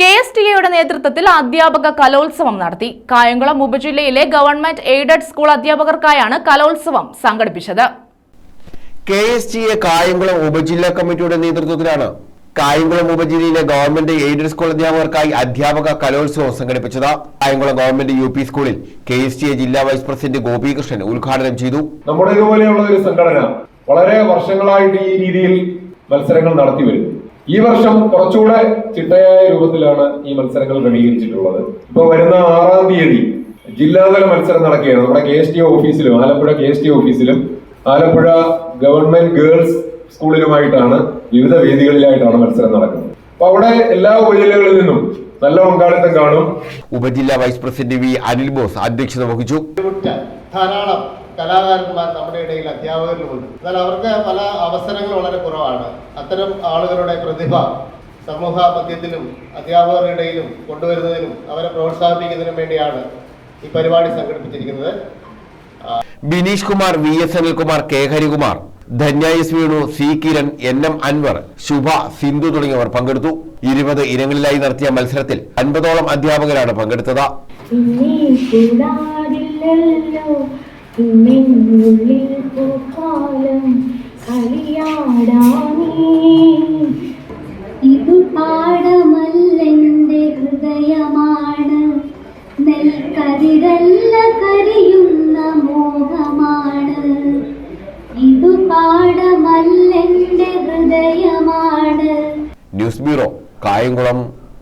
K S T എയുടെ നേതൃത്വത്തിൽ അധ്യാപക കലോത്സവം നടത്തി. കായംകുളം ഉപജില്ലയിലെ ഗവൺമെന്റ് എയ്ഡഡ് സ്കൂൾ അധ്യാപകർക്കായാണ് കലോത്സവം സംഘടിപ്പിച്ചത്. K S T A Kayamkulam ഉപജില്ലാ കമ്മിറ്റിയുടെ നേതൃത്വത്തിലാണ് കായംകുളം ഉപജില്ലയിലെ ഗവൺമെന്റ് എയ്ഡഡ് സ്കൂൾ അധ്യാപകർക്കായി അധ്യാപക കലോത്സവം സംഘടിപ്പിച്ചത്. കായംകുളം ഗവൺമെന്റ് യു പി സ്കൂളിൽ കെ എസ് ടി എ ജില്ലാ വൈസ് പ്രസിഡന്റ് ഗോപികൃഷ്ണൻ ഉദ്ഘാടനം ചെയ്തു. നമ്മുടെ ഇതുപോലെയുള്ള ഒരു സംഘടന വളരെ വർഷങ്ങളായിട്ട് ഈ രീതിയിൽ മത്സരങ്ങൾ നടത്തി വരുന്നു. ഈ വർഷം കുറച്ചുകൂടെ ചിട്ടയായ രൂപത്തിലാണ് ഈ മത്സരങ്ങൾ ക്രമീകരിച്ചിട്ടുള്ളത്. ഇപ്പൊ വരുന്ന ആറാം തീയതി ജില്ലാതല മത്സരം നടക്കുകയാണ്. നമ്മുടെ കെ എസ് ടി ഓഫീസിലും ആലപ്പുഴ കെ എസ് ടി ഓഫീസിലും ആലപ്പുഴ ഗവൺമെന്റ് ഗേൾസ് സ്കൂളിലുമായിട്ടാണ് വിവിധ വേദികളിലായിട്ടാണ് മത്സരം നടക്കുന്നത്. അപ്പൊ അവിടെ എല്ലാ ഉപജില്ലകളിൽ നിന്നും നല്ല പങ്കാളിത്തം കാണും. ഉപജില്ലാ vice president V Anil Bose അധ്യക്ഷത വഹിച്ചു. ധാരാളം കലാകാരന്മാർ നമ്മുടെ ഇടയിൽ അധ്യാപകരിലുമുണ്ട്. എന്നാൽ അവർക്ക് പല അവസരങ്ങൾ വളരെ കുറവാണ്. അത്തരം ആളുകളുടെ പ്രതിഭ സമൂഹ മധ്യത്തിലും അധ്യാപകരുടെ ഇടയിലും കൊണ്ടുവരുന്നതിനും അവരെ പ്രോത്സാഹിപ്പിക്കുന്നതിനും വേണ്ടിയാണ് ഈ പരിപാടി സംഘടിപ്പിച്ചിരിക്കുന്നത്. Bineesh Kumar V S Anilkumar K Harikumar. Dhanya S Venu C Kiran N M Anwar Shubha Sindhu തുടങ്ങിയവർ പങ്കെടുത്തു. ഇരുപത് ഇനങ്ങളിലായി നടത്തിയ മത്സരത്തിൽ അൻപതോളം അധ്യാപകരാണ് പങ്കെടുത്തത്. കളിയാടാനേ പാടമല്ലെന്റെ ഹൃദയമാണ്. News bureau Kayamkulam.